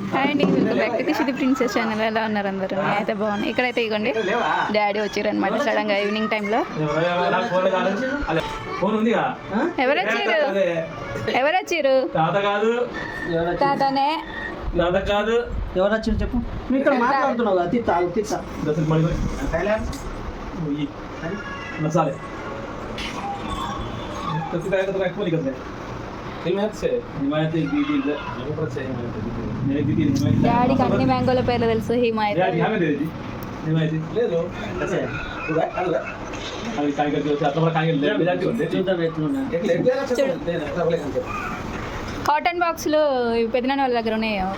Hi అండి welcome back to princess channel ఎలా ఉన్నారు అందరూ? అయితే బాగుంది ఇక్కడైతే ఇగోండి డాడీ వచ్చారు అనమాట సడన్గా ఈవినింగ్ టైంలో ఫోన్ ఉందిగా ఎవరు వచ్చారు. ఎవరు తాతనే. తాత కాదు ఎవరు వచ్చారు చెప్పు ఇక్కడ మాట్లాడుతున్నావు తిత్తా ఆగు, తిత్తా డాడీకి అన్ని మ్యాంగోల పేర్లు తెలుసు హిమాయత్. లేదు. అవి కాయగలు అట్లా కాటన్ బాక్సులు పెద్దనాన్న వాళ్ళ దగ్గర ఉన్నాయో?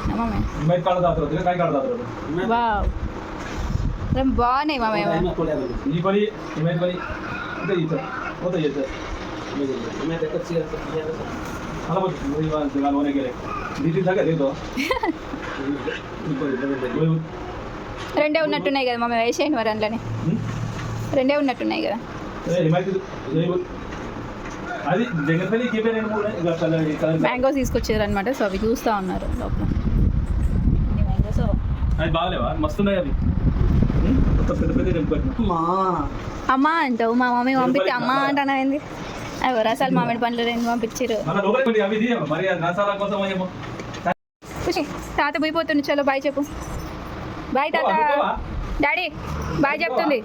బాగున్నాయి మామయ్య. ఇంకా बरी हिमायत बरी इथे इथं होतं येतं मला बघ मुली जगाल होणे गेले दीदी जागा देतो రెండే ఉన్నట్టున్నాయి కదా మమ్మీ వేసేయండి మరి అందులోనే రెండే ఉన్నట్టున్నాయి కదా हिमायत అది జగన్పల్లి కీపే రెండు మూడు ఇలా కలర్ కలర్ మ్యాంగోస్ తీసుకొచ్చారు అనమాట సో అవి చూస్తూ ఉన్నారు లోపల అన్ని మ్యాంగోస్ అది బాగాలేవా మస్తున్నాయి అవి ఉం? కొత్త పెద్ద పెద్ద తెంపుకొచ్చిన మా అమ్మ అంటావు మా మమ్మీ పంపిస్తే అమ్మ అంటానైంది అవి రసాలు మామిడి పండ్లు రెండు పంపించారు పోయి ఖుషి తాత పోయిపోతుంది చలో బాయ్ చెప్పు. బాయ్ తాత? డాడీ బాయ్ చెప్తుంది.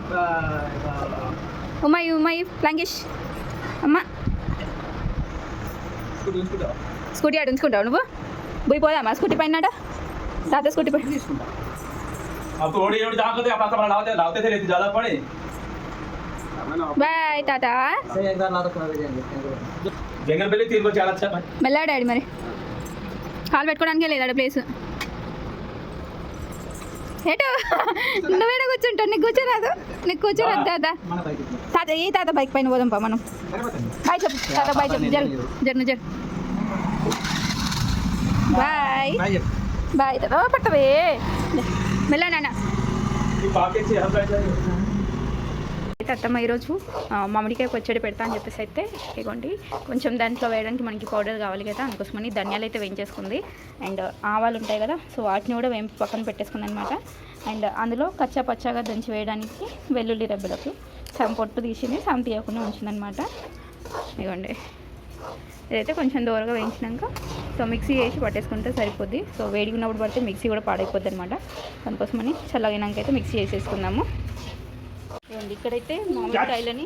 ఉమ్మాయి ఉమ్మాయి ప్లంగిష్ అమ్మ. స్కూటీ ఆడు ఉంచుకుంటావు నువ్వు? పోయిపోదామా స్కూటీ పైన తాత స్కూటీ పైన. अब బాయ్ తాత మెల్లా డాడీ మరి. కాలు పెట్టుకోవడానికే లేదా ప్లేస్. ఏటో నువ్వేడ కూర్చుంటావు నీకు కూర్చోరాదు. నీకు కూర్చోరాదు తాత. తాత ఏ తాత బైక్ పైన పోదాం పా మనం. బాయ్ చెప్పు తాత బాయ్ చెప్పు జరు జరు జరు బాయ్. బాయ్ తాత. పట్టవే. మెల్లా నాన్న. అయితే అత్తమ్మ ఈరోజు మామిడికాయ పచ్చడి పెడతా అని చెప్పేసి అయితే ఇగోండి. కొంచెం దాంట్లో వేయడానికి మనకి పౌడర్ కావాలి కదా అందుకోసమని ధనియాలు అయితే వేయించేసుకుంది. అండ్ ఆవాలు ఉంటాయి కదా సో వాటిని కూడా వేంపి పక్కన పెట్టేసుకుంది అనమాట అండ్ అందులో కచ్చా పచ్చాగా దంచి వేయడానికి వెల్లుల్లి రెబ్బలకు సగం పొట్టు తీసింది సగం తీయకుండా ఉంచిందనమాట ఇగోండి. ఇదైతే కొంచెం దూరంగా వేయించినాక సో మిక్సీ వేసి పట్టేసుకుంటే సరిపోద్ది. సో వేడిగా ఉన్నప్పుడు పడితే మిక్సీ కూడా పాడైపోద్ది అనమాట దానికోసమని చల్లగినాక అయితే మిక్సీ వేసేసుకుందాము ఇవ్వండి. ఇక్కడైతే మామిడికాయలని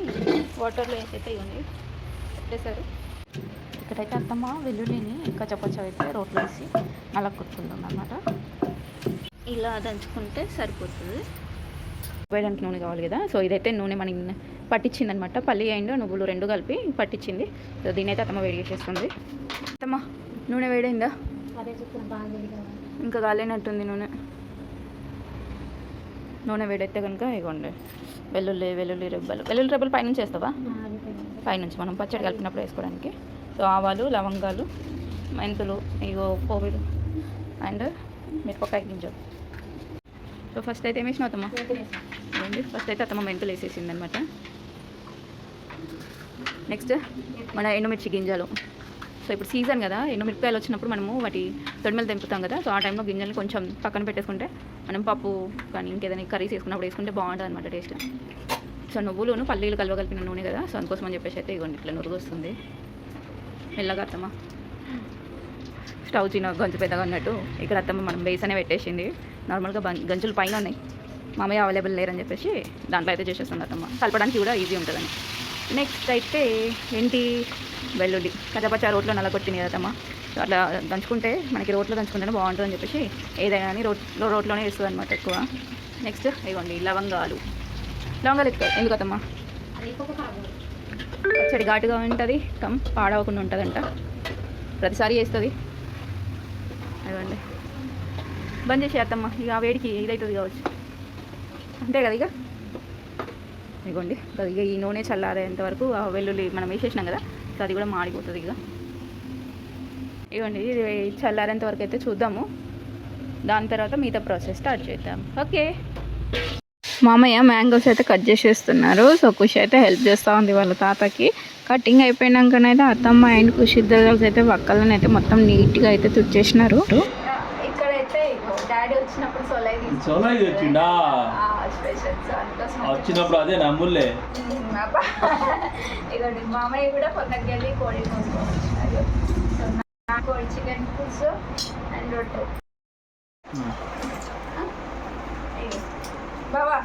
వాటర్లో వేసైతే ఇవ్వండి. పెట్టేశారు ఇక్కడైతే అత్తమ్మ వెల్లుల్లిని కచ్చపచ్చ అయితే రోట్లో వేసి అలా కొట్టుకుంటుంది అనమాట ఇలా దంచుకుంటే సరిపోతుంది. వేయడానికి నూనె కావాలి కదా. సో ఇదైతే నూనె మనకి పట్టించింది అనమాట పల్లి అండ్ నువ్వులు రెండు కలిపి పట్టించింది. సో దీని అయితే అత్తమ్మ వేడి చేసేస్తుంది. అత్తమ్మ నూనె వేడైందా? ఇంకా కాలేనట్టుంది నూనె. నూనె వేడైతే కనుక ఇవ్వండి. వెల్లుల్లి వెల్లుల్లి రెబ్బలు. వెల్లుల్లి రెబ్బలు పైనుంచి వేస్తావా? పైనుంచి. మనం పచ్చడి కలిపినప్పుడు వేసుకోవడానికి. సో ఆవాలు లవంగాలు మెంతులు ఇగో పోగులు అండ్ మిరపకాయ గింజలు. సో ఫస్ట్ అయితే ఏం వేసినావు అత్తమ్మ? ఫస్ట్ అయితే అత్తమ్మ మెంతులు వేసేసింది అనమాట నెక్స్ట్ మన ఎండుమిర్చి గింజలు. సో ఇప్పుడు సీజన్ కదా ఎండుమిరపకాయలు వచ్చినప్పుడు మనము వాటి తొడిమలు తెంపుతాం కదా సో ఆ టైంలో గింజల్ని కొంచెం పక్కన పెట్టేసుకుంటే మనం పప్పు కానీ ఇంకేదైనా కర్రీస్ వేసుకున్నప్పుడు వేసుకుంటే బాగుంటుంది అనమాట టేస్ట్. సో నువ్వులును పల్లీలు కలవగలిపిన నూనె కదా సో అందుకోసం అని చెప్పేసి అయితే ఇగోండి ఇట్లా నురుగు వస్తుంది. మెల్లగా అత్తమ్మ. స్టవ్ చిన్న గంజు పెద్దగా ఉన్నట్టు ఇక్కడ అత్తమ్మ మనం బేసనే పెట్టేసింది. నార్మల్గా గంజులు పైన ఉన్నాయి. మామయ్య అవైలబుల్ లేరని చెప్పేసి దాంట్లో అయితే చేసేస్తుంది అత్తమ్మ. కలపడానికి కూడా ఈజీ ఉంటుందని. నెక్స్ట్ అయితే ఏంటి? వెల్లుల్లి. కచ్చపచ్చ రోట్లో నల్లగొట్టింది కదా కదమ్మా సో అట్లా దంచుకుంటే మనకి రోట్లో దంచుకుంటేనే బాగుంటుందని చెప్పేసి ఏదైనా కానీ రోట్లో రోట్లోనే వేస్తుంది అనమాట ఎక్కువ. నెక్స్ట్ ఇవ్వండి లవంగాలు. లవంగాలు ఎక్కువ ఎందుకమ్మా అత్తమ్మ? పచ్చడి ఘాటుగా ఉంటుంది కమ్ పాడవకుండా ఉంటుందంట. ప్రతిసారి వేస్తుంది ఇవ్వండి బంద్ చేసేస్తామ్మా ఇక ఆ వేడికి ఇదవుతుంది కావచ్చు. అంతే కదా ఇక? ఇగోండి ఇక ఈ నూనె చల్లారేంత వరకు ఆ వెల్లుల్లి మనం వేసేసినాం కదా సో అది కూడా మాడిపోతుంది ఇక. ఇవ్వండి ఇది చల్లారేంత వరకు అయితే చూద్దాము. దాని తర్వాత మిగతా ప్రాసెస్ స్టార్ట్ చేద్దాం. ఓకే. మామయ్య మ్యాంగోస్ అయితే కట్ చేసేస్తున్నారు. సో ఖుషి అయితే హెల్ప్ చేస్తూ ఉంది వాళ్ళ తాతకి. కటింగ్ అయిపోయినాకనైతే అత్తమ్మ అండ్ ఖుషి ఇద్దరు కలిసి అయితే వక్కలను అయితే మొత్తం నీట్గా అయితే తుడిచేసినారు. ఇక్కడైతే డాడీ వచ్చినప్పుడు అదే నమ్ములే. మామయ్య కూడా పొద్దుకి వెళ్ళి కోడి కోడి చికెన్ పులుసు అండ్ రొట్టె. ఇగో. బావా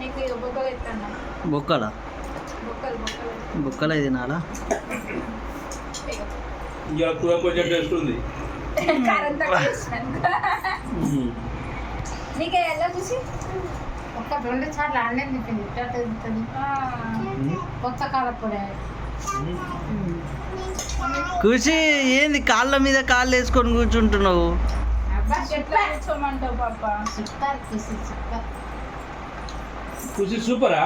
నీకు ఇక బొక్కలు ఎత్తాను బొక్కల? బొక్కలు బొక్కలు. బొక్కలు ఇది తినాలా. ఇక కూర కొంచెం టేస్ట్ ఉంది. కారం తక్కువ వేసినాను. నీకే ఎలా చూసి? ఒక్క రెండు సార్లు ఆన్లైన్ తిప్పింది. కొత్త కాలప్పుడే కూసి ఏంది కాళ్ళ మీద కాళ్ళు వేసుకొని కూర్చుంటున్నావు? ఖుషి సూపరా?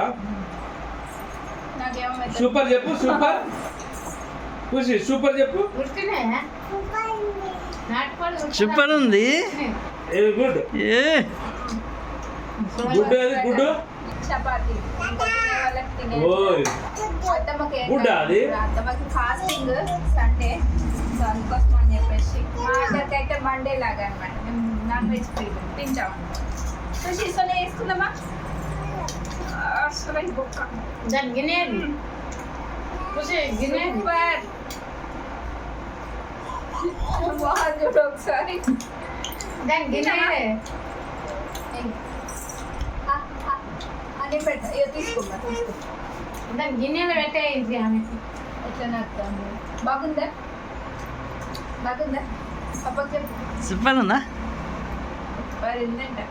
సూపర్ చెప్పు సూపర్. ఖుషి సూపర్ చెప్పు? సూపర్ ఉంది గుడ్. ఏ? Good good chapati. వాళ్ళకి తినే ఓయ్! అత్తమ్మకి? అత్తమ్మకి ఫాస్టింగ్ సండే సో అందుకోసం అని చెప్పేసి మా అందరికి అయితే మండే లాగా అనమాట మేము నాన్ వెజ్ ఫ్రీ తింటాం. చూసి ఇసోనే వేసుకుందామా? అసలు బొక్క. గిన్నెది సూపర్. బాగా చూడు ఒకసారి. దాని గిన్నె ఆ, ఆ, అని పెట్ట ఇక తీసుకోమ్మా తీసుకో దాని గిన్నెలో పెట్టే ఇది ఆమె. ఎట్లా నడుతుంది? బాగుందా? బాగుందా? పప్పకి చెప్పు. సూపర్ ఉందా? మరి ఏంటంటే